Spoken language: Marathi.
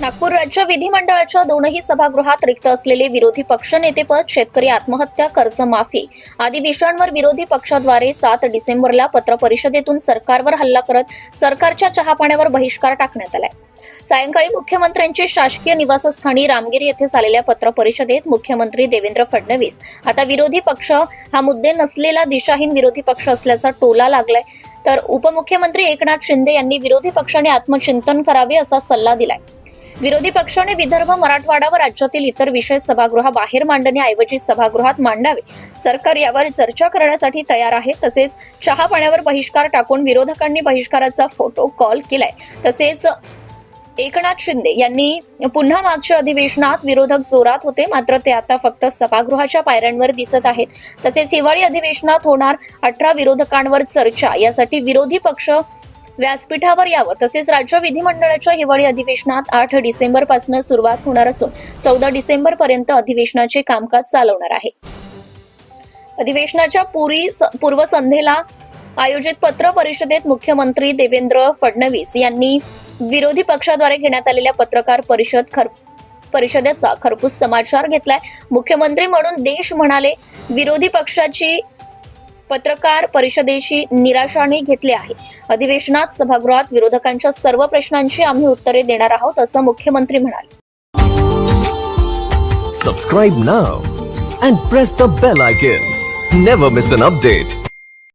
नागपूर राज्य विधिमंडळाच्या दोनही सभागृहात रिक्त असलेले विरोधी पक्षनेतेपद शेतकरी आत्महत्या कर्जमाफी आदी विषयांवर विरोधी पक्षाद्वारे सात डिसेंबरला पत्र परिषदेतून सरकारवर हल्ला करत सरकारच्या चहापाण्यावर बहिष्कार टाकण्यात आलाय. सायंकाळी मुख्यमंत्र्यांची शासकीय निवासस्थानी रामगिरी येथे झालेल्या पत्रपरिषदेत मुख्यमंत्री देवेंद्र फडणवीस आता विरोधी पक्ष हा मुद्दे नसलेला दिशाहीन विरोधी पक्ष असल्याचा टोला लागलाय. तर उपमुख्यमंत्री एकनाथ शिंदे यांनी विरोधी पक्षाने आत्मचिंतन करावे असा सल्ला दिलाय. विरोधी पक्षाने विदर्भ मराठवाडा व राज्यातील इतर विषय सभागृहाबाहेर मांडण्याऐवजी सभागृहात मांडावे. सरकार यावर चर्चा करण्यासाठी तयार आहे. तसेच चहा पाण्यावर बहिष्कार टाकून विरोधकांनी बहिष्काराचा फोटो कॉल केलाय. तसेच एकनाथ शिंदे यांनी पुन्हा मागच्या अधिवेशनात विरोधक जोरात होते. मात्र ते आता फक्त सभागृहाच्या पायऱ्यांवर दिसत आहेत. तसेच हिवाळी अधिवेशनात होणार अठरा विरोधकांवर चर्चा. यासाठी विरोधी पक्ष व्यासपीठावर यावं. तसेच राज्य विधिमंडळाच्या हिवाळी अधिवेशनात आठ डिसेंबरपासून सुरुवात होणार असून चौदा डिसेंबर पर्यंत अधिवेशनाचे कामकाज चालवणार आहे. अधिवेशनाच्या पुरी पूर्वसंध्येला आयोजित पत्र परिषदेत मुख्यमंत्री देवेंद्र फडणवीस यांनी विरोधी पक्षाद्वारे घेण्यात आलेल्या पत्रकार परिषद खर परिषदेचा खरपूस समाचार घेतलाय. मुख्यमंत्री म्हणून देश म्हणाले विरोधी पक्षाची पत्रकार परिषदेशी निराशाने घेतले आहे. अधिवेशनात सभागृहात विरोधकांच्या सर्व प्रश्नांची आम्ही उत्तरे देणार आहोत असं मुख्यमंत्री म्हणाले. Subscribe now and press the bell icon never miss an update